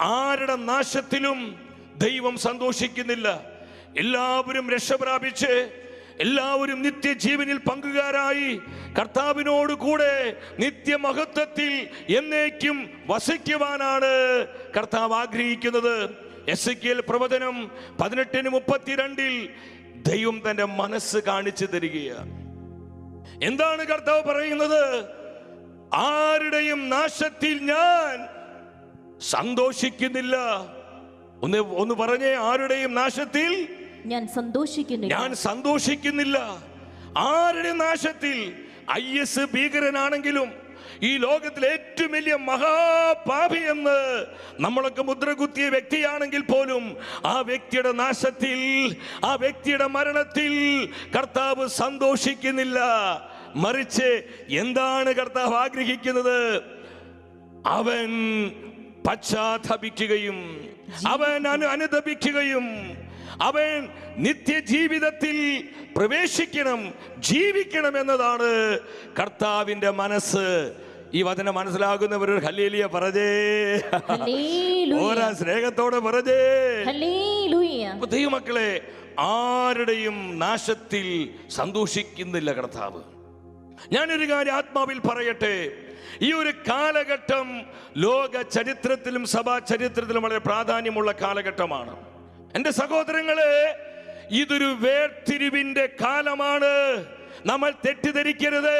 ആരുടെ നാശത്തിലും ദൈവം സന്തോഷിക്കുന്നില്ല. എല്ലാവരും രക്ഷപ്രാപിച്ച് എല്ലാവരും നിത്യജീവനിൽ പങ്കുകാരായി കർത്താവിനോട് കൂടെ നിത്യമഹത്വത്തിൽ എന്നേക്കും വസിക്കുവാനാണ് കർത്താവ് ആഗ്രഹിക്കുന്നത്. എസ് കെ പ്രവചനം പതിനെട്ടിന് മുപ്പത്തിരണ്ടിൽ ദൈവം തന്റെ മനസ്സ് കാണിച്ചു തരികയാണ്. എന്താണ് കർത്താവ് പറയുന്നത്? ആരുടെയും നാശത്തിൽ ഞാൻ സന്തോഷിക്കുന്നില്ല. ഒന്ന് ഒന്ന് പറഞ്ഞേ ആരുടെയും നാശത്തിൽ ഞാൻ സന്തോഷിക്കുന്നില്ല. ഞാൻ സന്തോഷിക്കുന്നില്ല. ആരുടെ നാശത്തിൽ? ഐ എസ് ഭീകരനാണെങ്കിലും ഈ ലോകത്തിലെ ഏറ്റവും വലിയ മഹാപാപി എന്ന് നമ്മളൊക്കെ മുദ്രകുത്തിയ വ്യക്തിയാണെങ്കിൽ പോലും ആ വ്യക്തിയുടെ നാശത്തിൽ ആ വ്യക്തിയുടെ മരണത്തിൽ കർത്താവ് സന്തോഷിക്കുന്നില്ല. മറിച്ച് എന്താണ് കർത്താവ് ആഗ്രഹിക്കുന്നത്? അവൻ പശ്ചാത്തപിക്കുകയും അവൻ അനു അനുദപിക്കുകയും അവൻ നിത്യജീവിതത്തിൽ പ്രവേശിക്കണം ജീവിക്കണം എന്നതാണ് കർത്താവിന്റെ മനസ്സ്. ഈ വചനം മനസ്സിലാകുന്നവർ ഹലീലിയ പറഞ്ഞേ. ഓരാ സ്നേഹത്തോടെ പറഞ്ഞേ. ദൈവമക്കളെ ആരുടെയും നാശത്തിൽ സന്തോഷിക്കുന്നില്ല കർത്താവ്. ഞാനൊരു കാര്യം ആത്മാവിൽ പറയട്ടെ. ഈ ഒരു കാലഘട്ടം ലോക ചരിത്രത്തിലും സഭാ ചരിത്രത്തിലും വളരെ പ്രാധാന്യമുള്ള കാലഘട്ടമാണ്. എന്റെ സഹോദരങ്ങളെ ഇതൊരു വേർതിരിവിന്റെ കാലമാണ്. നമ്മൾ തെറ്റിദ്ധരിക്കരുത്.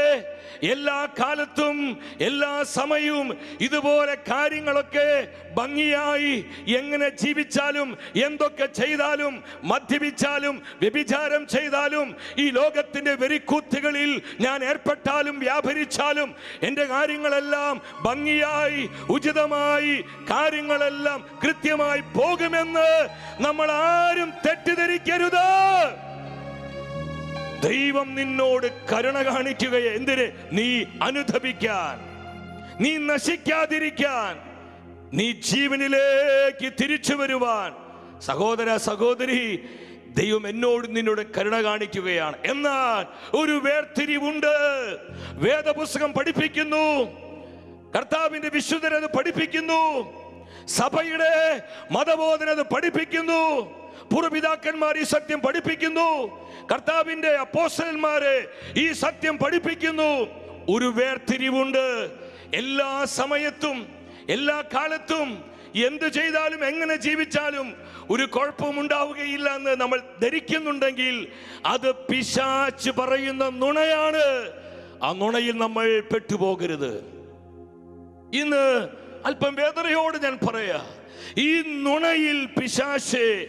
എല്ലാ കാലത്തും എല്ലാ സമയവും ഇതുപോലെ കാര്യങ്ങളൊക്കെ ഭംഗിയായി എങ്ങനെ ജീവിച്ചാലും എന്തൊക്കെ ചെയ്താലും മദ്യപിച്ചാലും വ്യഭിചാരം ചെയ്താലും ഈ ലോകത്തിന്റെ വെരിക്കൂത്തുകളിൽ ഞാൻ ഏർപ്പെട്ടാലും വ്യാപരിച്ചാലും എന്റെ കാര്യങ്ങളെല്ലാം ഭംഗിയായി ഉചിതമായി കാര്യങ്ങളെല്ലാം കൃത്യമായി പോകുമെന്ന് നമ്മൾ ആരും തെറ്റിദ്ധരിക്കരുത്. ദൈവം നിന്നോട് കരുണ കാണിക്കുകയെ എന്തിന്? നീ അനുധപിക്കാൻ നീ നശിക്കാതിരിക്കാൻ. നീ ജീവനിലേക്ക് തിരിച്ചു വരുവാൻ. സഹോദര സഹോദരി ദൈവം എന്നോട് നിന്നോട് കരുണ കാണിക്കുകയാണ്. എന്നാൽ ഒരു വേർതിരിവുണ്ട്. വേദപുസ്തകം പഠിപ്പിക്കുന്നു. കർത്താവിന്റെ വിശുദ്ധരത് പഠിപ്പിക്കുന്നു. സഭയുടെ മതബോധനത് പഠിപ്പിക്കുന്നു. പൂർവപിതാക്കന്മാർ ഈ സത്യം പഠിപ്പിക്കുന്നു. കർത്താവിന്റെ അപ്പോസന്മാരെ ഈ സത്യം പഠിപ്പിക്കുന്നു. ഒരു വേർതിരിവുണ്ട്. എല്ലാ സമയത്തും എല്ലാ കാലത്തും എന്ത് ചെയ്താലും എങ്ങനെ ജീവിച്ചാലും ഒരു കുഴപ്പവും ഉണ്ടാവുകയില്ല എന്ന് നമ്മൾ ധരിക്കുന്നുണ്ടെങ്കിൽ അത് പിശാച്ച് പറയുന്ന നുണയാണ്. ആ നുണയിൽ നമ്മൾ പെട്ടുപോകരുത്. ഇന്ന് അല്പം വേദനയോട് ഞാൻ പറയാ ഈ നുണയിൽ പിശാശെ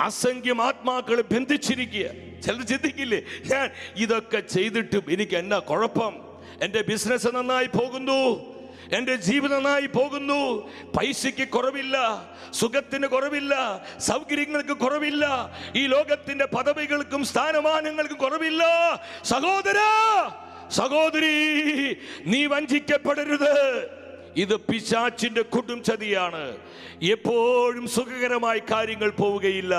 അസംഖ്യം ആത്മാക്കൾ ബന്ധിച്ചിരിക്കുക. ചിലർ ചിന്തിക്കില്ലേ ഞാൻ ഇതൊക്കെ ചെയ്തിട്ടും എനിക്ക് എന്നാ കുഴപ്പം? എന്റെ ബിസിനസ് നന്നായി പോകുന്നു. എന്റെ ജീവിതം നന്നായി പോകുന്നു. പൈസയ്ക്ക് കുറവില്ല സുഖത്തിന് കുറവില്ല സൗകര്യങ്ങൾക്ക് കുറവില്ല ഈ ലോകത്തിന്റെ പദവികൾക്കും സ്ഥാനമാനങ്ങൾക്കും കുറവില്ല. സഹോദര സഹോദരി നീ വഞ്ചിക്കപ്പെടരുത്. ഇത് പിശാച്ചിന്റെ കൊടും ചതിയാണ്. എപ്പോഴും സുഖകരമായി കാര്യങ്ങൾ പോവുകയില്ല.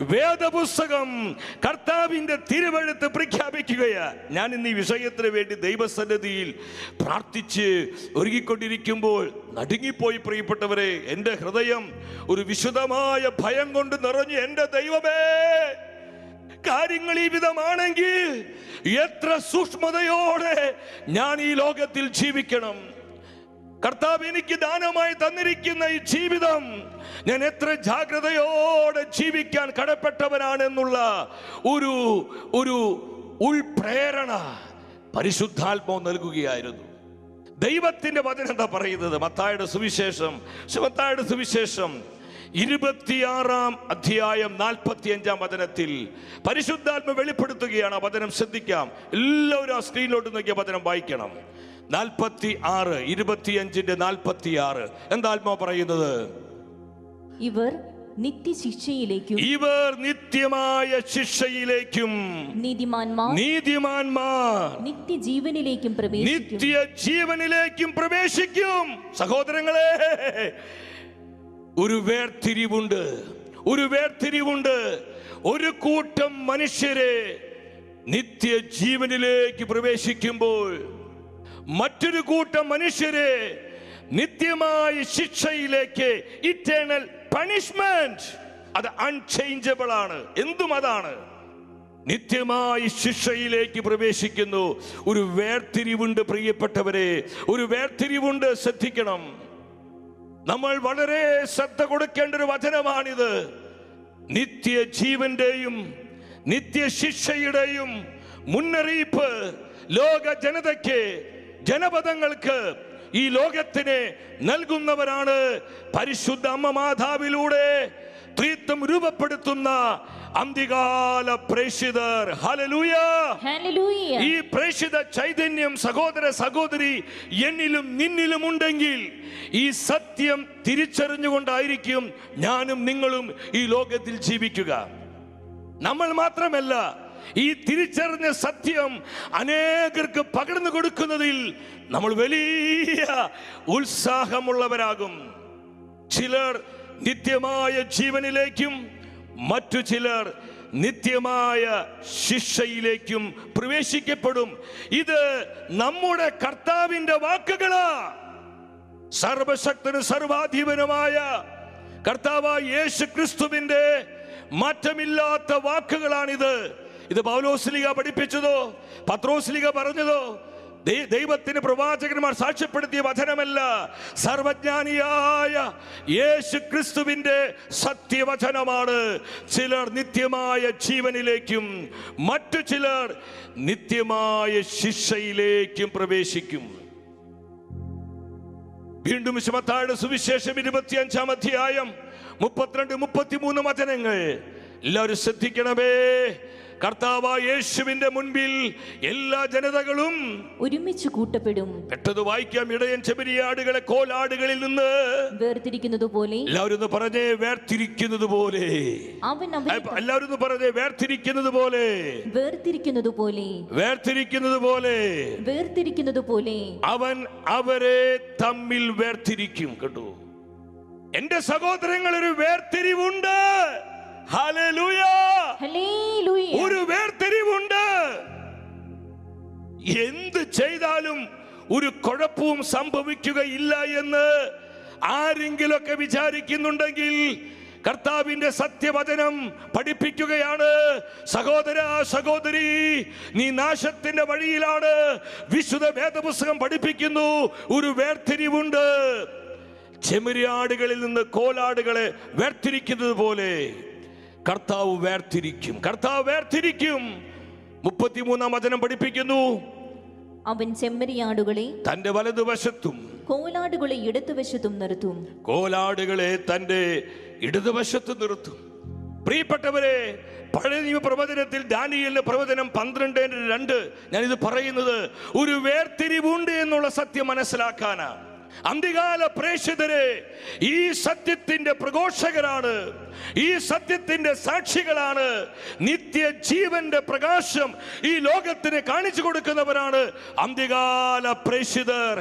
വേദപുസ്തകം കർത്താവിന്റെ തിരുവഴുത്ത് പ്രഖ്യാപിക്കുകയാ. ഞാൻ ഇന്ന് ഈ വിഷയത്തിന് വേണ്ടി ദൈവസന്നിധിയിൽ പ്രാർത്ഥിച്ച് ഒരുങ്ങിക്കൊണ്ടിരിക്കുമ്പോൾ നടുങ്ങിപ്പോയി പ്രിയപ്പെട്ടവരെ എന്റെ ഹൃദയം ഒരു വിശുദ്ധമായ ഭയം കൊണ്ട് നിറഞ്ഞു എന്റെ ദൈവമേ കാര്യങ്ങൾ ഈ വിധമാണെങ്കിൽ എത്ര സൂക്ഷ്മതയോടെ ഞാൻ ഈ ലോകത്തിൽ ജീവിക്കണം. കർത്താവ് എനിക്ക് ദാനമായി തന്നിരിക്കുന്ന ഈ ജീവിതം ഞാൻ എത്ര ജാഗ്രതയോടെ ജീവിക്കാൻ കടപ്പെട്ടവനാണെന്നുള്ള ഒരു ഒരു ഉൾപ്രേരണ പരിശുദ്ധാത്മാവ് നൽകുകയായിരുന്നു. ദൈവത്തിന്റെ വചനം എന്താ പറയുന്നത്? മത്തായുടെ സുവിശേഷം മത്തായുടെ സുവിശേഷം ഇരുപത്തിയാറാം അധ്യായം നാൽപ്പത്തി അഞ്ചാം വചനത്തിൽ പരിശുദ്ധാത്മ വെളിപ്പെടുത്തുകയാണ് ആ വചനം ശ്രദ്ധിക്കാം. എല്ലാവരും ആ സ്ക്രീനിലോട്ട് നോക്കിയ വചനം വായിക്കണം. നാൽപ്പത്തി ആറ് ഇരുപത്തിയഞ്ചിന്റെ നാൽപ്പത്തി ആറ് എന്താ ആത്മാ പറയുന്നത്? ഇവർ നിത്യശിക്ഷയിലേക്കും ഇവർ നിത്യമായ ശിക്ഷയിലേക്കും നീതിമാന്മാർ നീതിമാന്മാർ നിത്യജീവനിലേക്കും പ്രവേശിക്കും. നിത്യജീവനിലേക്കും പ്രവേശിക്കും. സഹോദരങ്ങളെ ഒരു വേർതിരിവുണ്ട്. ഒരു വേർതിരിവുണ്ട്. ഒരു കൂട്ടം മനുഷ്യരെ നിത്യ ജീവനിലേക്ക് പ്രവേശിക്കുമ്പോൾ മറ്റൊരു കൂട്ടം മനുഷ്യരെ നിത്യമായ ശിക്ഷയിലേക്ക് ഇറ്റേണൽ പണിഷ്മെന്റ് അത് അൺചേഞ്ചബിൾ ആണ്. എന്തും അതാണ്. നിത്യമായി ശിക്ഷയിലേക്ക് പ്രവേശിക്കുന്നു. ഒരു വേർതിരിവുണ്ട് പ്രിയപ്പെട്ടവരെ. ഒരു വേർതിരിവുണ്ട് ശ്രദ്ധിക്കണം. നമ്മൾ വളരെ ശ്രദ്ധ കൊടുക്കേണ്ട ഒരു വചനമാണിത്. നിത്യ ജീവന്റെയും നിത്യശിക്ഷയുടെയും മുന്നറിയിപ്പ് ലോക ജനതയ്ക്ക് ജനപദങ്ങൾക്ക് ഈ ലോകത്തിന് നൽകുന്നവരാണ് പരിശുദ്ധ അമ്മ മാതാവിലൂടെ ത്രീത്വം രൂപപ്പെടുത്തുന്ന അന്തികാല പ്രേഷിതർ ഹലലൂയ ഈ പ്രേഷിത ചൈതന്യം സഹോദര സഹോദരി എന്നിലും നിന്നിലും ഉണ്ടെങ്കിൽ ഈ സത്യം തിരിച്ചറിഞ്ഞുകൊണ്ടായിരിക്കും ഞാനും നിങ്ങളും ഈ ലോകത്തിൽ ജീവിക്കുക. നമ്മൾ മാത്രമല്ല ഈ തിരിച്ചറിഞ്ഞ സത്യം അനേകർക്ക് പകർന്നു കൊടുക്കുന്നതിൽ നമ്മൾ വലിയ ഉത്സാഹമുള്ളവരാകും. ചിലർ നിത്യമായ ജീവനിലേക്കും മറ്റു ചിലർ നിത്യമായ ശിക്ഷയിലേക്കും പ്രവേശിക്കപ്പെടും. ഇത് നമ്മുടെ കർത്താവിന്റെ വാക്കുകളാ. സർവശക്തനും സർവാധീപനുമായ കർത്താവായ യേശു ക്രിസ്തുവിന്റെ മാറ്റമില്ലാത്ത വാക്കുകളാണിത്. ഇത് പൗലോസ്ലിക പഠിപ്പിച്ചതോ? പത്രോസ്ലിക പറഞ്ഞതോ? ദൈവത്തിന് പ്രവാചകന്മാർ സാക്ഷ്യപ്പെടുത്തിയ വചനമല്ല. സർവജ്ഞാനിയായ യേശു ക്രിസ്തുവിന്റെ സത്യവചനമാണ്. ചിലർ നിത്യമായ ജീവനിലേക്കും മറ്റു ചിലർ നിത്യമായ ശിക്ഷയിലേക്കും പ്രവേശിക്കും. വീണ്ടും ശമത്തായുടെ സുവിശേഷം ഇരുപത്തിയഞ്ചാം അധ്യായം മുപ്പത്തിരണ്ട് മുപ്പത്തിമൂന്ന് വചനങ്ങൾ. എല്ലാവരും ശ്രദ്ധിക്കണമേ. കർത്താവായ യേശുവിന്റെ മുൻപിൽ എല്ലാ ജനതകളും ഒരുമിച്ച് കൂട്ടപ്പെടും. പെട്ടത് വായിക്കാം. ഇടയൻ ചെബരിയാടുകളെ കോലാടുകളിൽ നിന്ന് വേർതിരിക്കുന്നത് പോലെ എല്ലാവരും പറഞ്ഞേ വേർതിരിക്കുന്നത് പോലെ. അവൻ എല്ലാവരും പറഞ്ഞേ വേർതിരിക്കുന്നത് പോലെ. വേർതിരിക്കുന്നത് പോലെ. വേർതിരിക്കുന്നത് പോലെ. വേർതിരിക്കുന്നത് പോലെ. അവൻ അവരെ തമ്മിൽ വേർതിരിക്കും. കേട്ടോ എന്റെ സഹോദരങ്ങൾ ഒരു വേർതിരിവുണ്ട്. ഒരു വേർതിരിവുണ്ട്. എന്ത് ചെയ്താലും ഒരു കുഴപ്പവും സംഭവിക്കുകയില്ല എന്ന് ആരെങ്കിലൊക്കെ വിചാരിക്കുന്നുണ്ടെങ്കിൽ കർത്താവിന്റെ സത്യവചനം പഠിപ്പിക്കുകയാണ്. സഹോദര സഹോദരി നീ നാശത്തിന്റെ വഴിയിലാണ് വിശുദ്ധ വേദപുസ്തകം പഠിപ്പിക്കുന്നു. ഒരു വേർതിരിവുണ്ട്. ചെമിരിയാടുകളിൽ നിന്ന് കോലാടുകളെ വേർതിരിക്കുന്നത് പോലെ കർത്താവ് വേർതിരിക്കും. കർത്താവ് വേർതിരിക്കും. മുപ്പത്തിമൂന്നാം വചനം പഠിപ്പിക്കുന്നു. അവൻ ചെമ്മരിയാടുകളെ തന്റെ വലതുവശത്തും കോലാടുകളെ ഇടതുവശത്തും നിർത്തും. കോലാടുകളെ തന്റെ ഇടതുവശത്ത് നിർത്തും. പ്രിയപ്പെട്ടവരെ പഴയ നിയമ പ്രവചനത്തിൽ ഡാനിയലിന്റെ പ്രവചനം പന്ത്രണ്ട് രണ്ട് ഞാൻ ഇത് പറയുന്നത് ഒരു വേർതിരിവുണ്ട് എന്നുള്ള സത്യം മനസ്സിലാക്കാനാ അന്തികാല പ്രേക്ഷിതരെ ഈ സത്യത്തിന്റെ പ്രഘോഷകരാണ്. ഈ സത്യത്തിന്റെ സാക്ഷികളാണ്. നിത്യ ജീവന്റെ പ്രകാശം ഈ ലോകത്തിന് കാണിച്ചു കൊടുക്കുന്നവരാണ് അന്ത്യകാല പ്രേക്ഷിതർ.